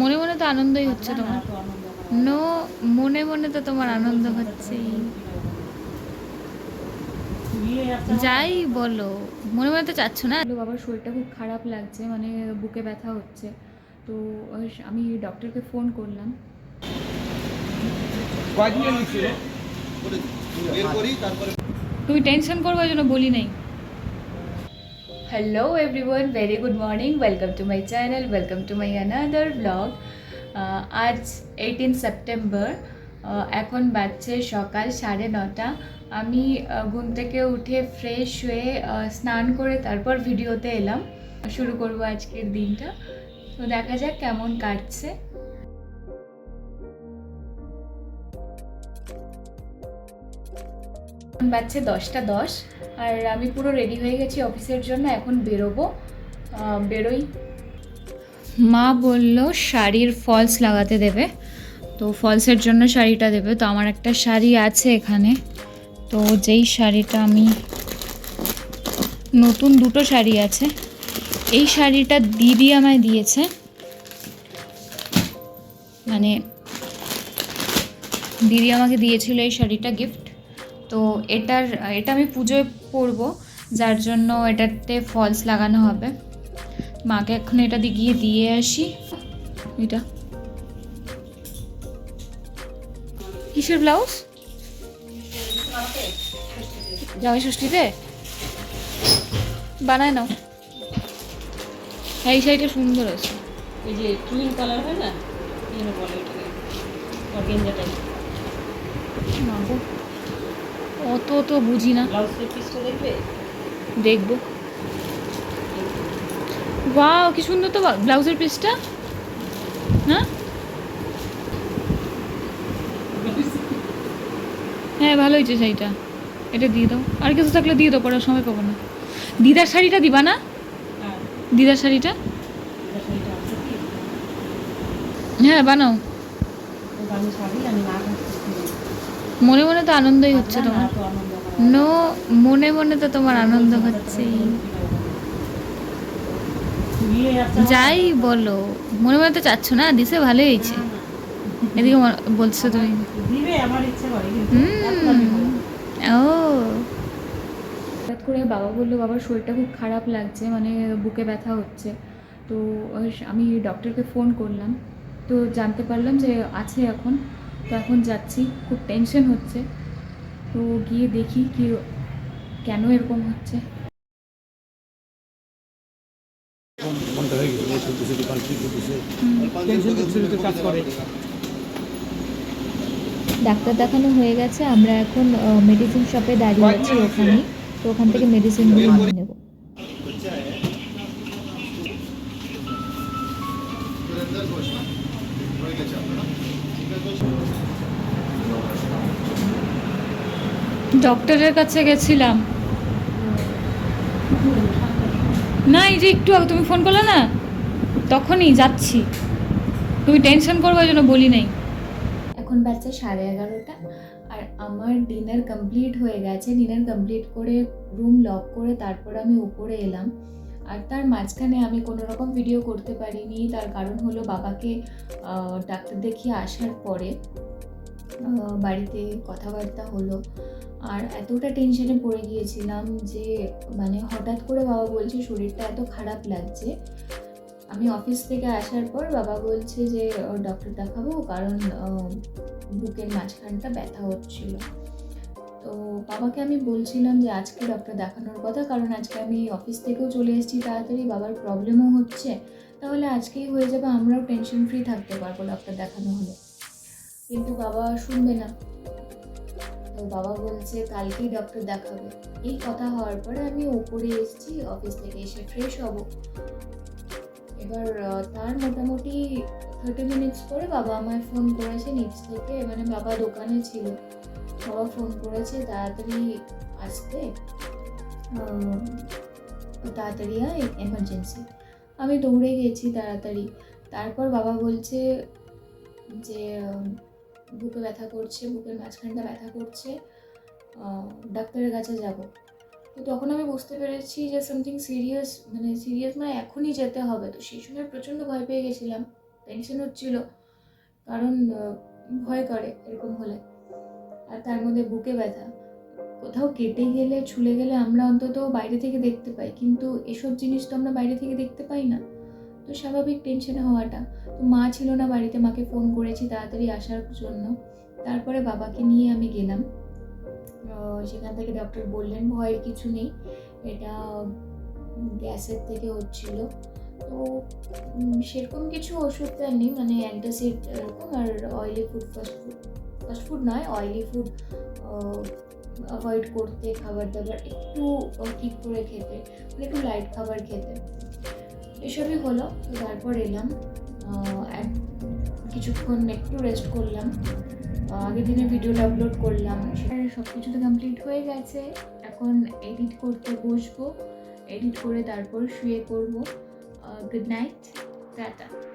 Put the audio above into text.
মনে মনে তো আনন্দই হচ্ছে তোমার। নো মনে মনে তো তোমার আনন্দ হচ্ছে যাই বলো মনে মনে তো চাচ্ছ না? বাবার শরীরটা খুব খারাপ লাগছে মানে বুকে ব্যথা হচ্ছে। তো আমি ডক্টরকে ফোন করলাম। তুমি টেনশন করব ওই জন্য বলি নাই। Hello everyone very good morning welcome to my channel welcome to my another blog আজ এইটিন সেপ্টেম্বর এখন বাজছে সকাল সাড়ে নটা। আমি আহ, ঘুম থেকে উঠে ফ্রেশ হয়ে আহ, স্নান করে তারপর ভিডিওতে এলাম। শুরু করব আজকের দিনটা। তো দেখা যাক কেমন কাটছে। বাজছে দশটা দশ। আর আমি পুরো রেডি হয়ে গেছি অফিসের জন্য, এখন বেরোবো। বেরোই। মা বলল, শাড়ির ফলস লাগাতে দেবে। তো ফলসের জন্য শাড়িটা দেবে। তো আমার একটা শাড়ি আছে এখানে। তো যেই শাড়িটা আমি, নতুন দুটো শাড়ি আছে, এই শাড়িটা দিদি আমায় দিয়েছে। মানে দিদি আমাকে দিয়েছিল এই শাড়িটা গিফট তো এটার এটা আমি পুজোয় পরব যার জন্য এটাতে ফলস লাগানো হবে। মাকে এখন এটা দিয়ে গিয়ে দিয়ে আসি। এটা। কিসের ব্লাউজ? জামাই ষষ্ঠীতে? বানায় নাও। হ্যাঁ এই শাড়িটা সুন্দর আছে। এই যে টুইন কালার হয় না? বলে ওটাকে। অত তো বুঝি না। দেখবে। ওয়াও, কি সুন্দর তো ব্লাউজের পিসটা। হ্যাঁ? হ্যাঁ ভালো হয়েছে শাড়িটা। এটা দিয়ে দাও। আর কিছু থাকলে দিয়ে দাও, পরে সময় পাবো না। দিদার শাড়িটা দিবা না? দিদার শাড়িটা? হ্যাঁ বানাও। শাড়ি, আমি না মনে মনে তো আনন্দই হচ্ছে তোমার। নো মনে মনে তো তোমার আনন্দ হচ্ছে যাই বলো মনে মনে তো চাচ্ছ না দিছে ভালো হয়েছে। এদিকে বলছো তুমি দিবে আমার ইচ্ছে করে কিন্তু হুম। এখন আমি বলব। ও হঠাৎ করে বাবা বলল বাবার শরীরটা খুব খারাপ লাগছে মানে বুকে ব্যথা হচ্ছে তো আমি ডক্টরকে ফোন করলাম তো জানতে পারলাম যে আছে এখন তো এখন যাচ্ছি খুব টেনশন হচ্ছে। তো গিয়ে দেখি কি কেন এরকম হচ্ছে। ডাক্তার দেখানো হয়ে গেছে আমরা এখন মেডিসিন শপে দাঁড়িয়ে আছি ওখানে। তো ওখান থেকে মেডিসিনগুলো নিয়ে নেব। ডক্টরের কাছে গেছিলাম। না, এই যে একটু আগে তুমি ফোন করলে না, তখনই যাচ্ছি। তুমি টেনশন করব ওই জন্য বলি নাই। এখন বাজছে সাড়ে এগারোটা, আর আমার ডিনার কমপ্লিট হয়ে গেছে। ডিনার কমপ্লিট করে রুম লক করে তারপর আমি উপরে এলাম। আর তার মাঝখানে আমি কোনো রকম ভিডিও করতে পারিনি। তার কারণ হলো বাবাকে ডাক্তার দেখিয়ে আসার পরে বাড়িতে কথাবার্তা হলো। আর এতটা টেনশনে পড়ে গিয়েছিলাম যে মানে হঠাৎ করে বাবা বলছে, শরীরটা এত খারাপ লাগছে। আমি অফিস থেকে আসার পর বাবা বলছে যে ডক্টর দেখাবো। কারণ বুকের মাঝখানটা ব্যথা হচ্ছিল। তো বাবাকে আমি বলছিলাম যে আজকে ডক্টর দেখানোর কথা, কারণ আজকে আমি অফিস থেকেও চলে এসেছি তাড়াতাড়ি, বাবার প্রবলেমও হচ্ছে। তাহলে আজকেই হয়ে যাবে, আমরাও টেনশন ফ্রি থাকতে পারব ডক্টর দেখানো হলে। কিন্তু বাবা শুনবে না। তো বাবা বলছে, কালকেই ডক্টর দেখাবে। এই কথা হওয়ার পরে আমি ওপরে এসেছি অফিস থেকে এসে ফ্রেশ হব। এবার তার মোটামুটি থার্টি মিনিটস পরে বাবা আমায় ফোন করেছে নিচ থেকে। মানে বাবা দোকানে ছিল। বাবা ফোন করেছে, তাড়াতাড়ি আসতে। তাড়াতাড়ি হয় এমার্জেন্সি আমি দৌড়ে গেছি তাড়াতাড়ি। তারপর বাবা বলছে যে, বুকে ব্যথা করছে, বুকের মাঝখানটা ব্যথা করছে ডাক্তারের কাছে যাব। তো তখন আমি বুঝতে পেরেছি যে সামথিং সিরিয়াস মানে সিরিয়াস মানে এখনই যেতে হবে। তো সেই সময় প্রচণ্ড ভয় পেয়ে গেছিলাম। টেনশন হচ্ছিল। কারণ ভয় করে এরকম হলে। আর তার মধ্যে বুকে ব্যথা। কোথাও কেটে গেলে, ছুলে গেলে আমরা অন্তত বাইরে থেকে দেখতে পাই। কিন্তু এসব জিনিস তো আমরা বাইরে থেকে দেখতে পাই না। তো স্বাভাবিক টেনশন হওয়াটা। তো মা ছিল না বাড়িতে, মাকে ফোন করেছি তাড়াতাড়ি আসার জন্য। তারপরে বাবাকে নিয়ে আমি গেলাম। সেখান থেকে ডক্টর বললেন, ভয়ের কিছু নেই। এটা গ্যাসের থেকে হচ্ছিল। তো সেরকম কিছু ওষুধ দেননি মানে অ্যান্টাসিড এরকম আর oily food fast food fast food নয় অয়েলি ফুড অ্যাভয়েড করতে, খাবার দাবার একটু ঠিক করে খেতে মানে একটু লাইট খাবার খেতে। এসবই হলো, তো তারপর এলাম কিছুক্ষণ একটু রেস্ট করলাম আগের দিনে ভিডিওটা আপলোড করলাম সব কিছু তো কমপ্লিট হয়ে গেছে, এখন এডিট করতে বসবো এডিট করে তারপর শুয়ে পড়ব। good night. Tata.